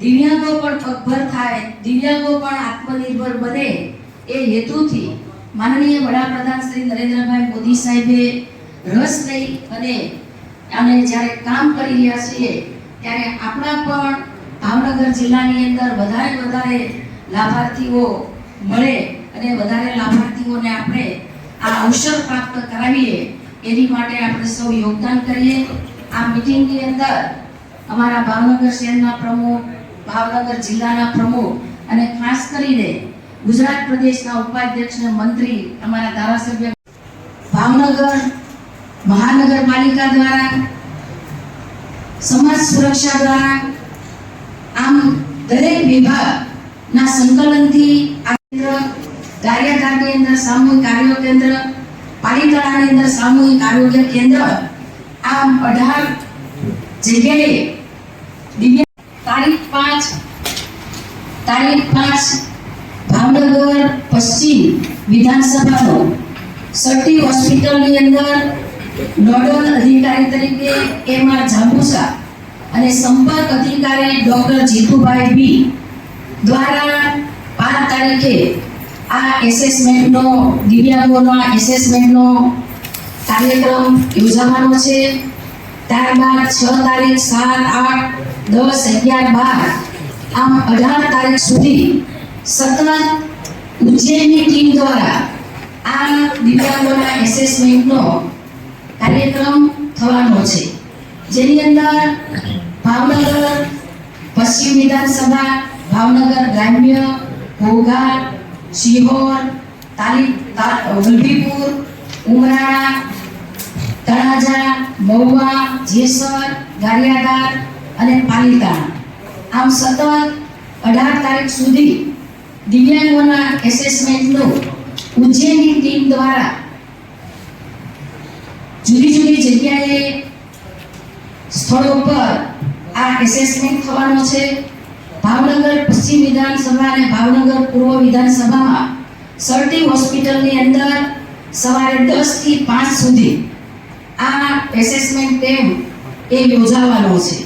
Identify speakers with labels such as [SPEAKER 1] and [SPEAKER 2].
[SPEAKER 1] દિવ્યાંગો પણ પગભર થાય, દિવ્યાંગો પણ આત્મનિર્ભર બને એ હેતુથી માનનીય વડાપ્રધાન શ્રી નરેન્દ્રભાઈ મોદી સાહેબે રસ લઈ અને અને જ્યારે કામ કરી રહ્યા છીએ, ત્યારે આપણા પણ ભાવનગર જિલ્લાની અંદર વધારે વધારે લાભાર્થીઓ મળે અને વધારે લાભાર્થીઓને આપણે આ અવસર પ્રાપ્ત કરાવીએ, એની માટે આપણે સૌ યોગદાન કરીએ. આ મિટિંગની અંદર અમારા ભાવનગર શહેરના પ્રમુખ ભાવનગર જિલ્લાના પ્રમુખ અને ખાસ કરીને ગુજરાત પ્રદેશના ઉપાધ્યક્ષ અને મંત્રી અમારા ધારાસભ્ય ભાવનગર મહાનગરપાલિકા દ્વારા, સમાજ સુરક્ષા દ્વારા, આમ દરેક વિભાગના સંકલનથી આ કેન્દ્ર ગારિયાધારની અંદર સામૂહિક આરોગ્ય કેન્દ્ર, પાલીતાણાની અંદર સામૂહિક આરોગ્ય કેન્દ્ર, આમ અઢાર જગ્યાએ દિવ્ય પાંચ, તારીખ પાંચ, ભાવનગર પશ્ચિમ વિધાનસભાનો સટી હોસ્પિટલની અંદર નોડલ અધિકારી તરીકે એમ આર જાંબુસા અને સંપર્ક અધિકારી ડોક્ટર જીતુભાઈ બી દ્વારા પાંચ તારીખે આ એસેસમેન્ટનો, દિવ્યાંગોના એસેસમેન્ટનો કાર્યક્રમ યોજાવાનો છે. ત્યારબાદ છ તારીખ સાત, આઠ, દસ, અગિયાર, બાર. આમ અઢાર તારીખ સુધી સતત ઉજ્જૈનની ટીમ દ્વારા આ દિવ્યાંગોના એસેસમેન્ટનો કાર્યક્રમ થવાનો છે. જેની અંદર ભાવનગર પશ્ચિમ વિધાનસભા, ભાવનગર ગ્રામ્ય ઘોઘાટ શિહોર, તાલી વલભીપુર ઉમરાળા તળાજા, મહુવા, જેસર ગારિયાદાર અને પાલીતાણા. આમ સતત અઢાર તારીખ સુધી દિવ્યાંગોના એસેસમેન્ટનું ઉજ્જૈનની ટીમ દ્વારા જુદી જુદી જગ્યાએ સ્થળો પર આ એસેસમેન્ટ થવાનો છે. ભાવનગર પશ્ચિમ વિધાનસભા અને ભાવનગર પૂર્વ વિધાનસભામાં સરટી હોસ્પિટલની અંદર સવારે દસથી પાંચ સુધી આ એસેસમેન્ટ કેમ્પ એ યોજાવાનો છે.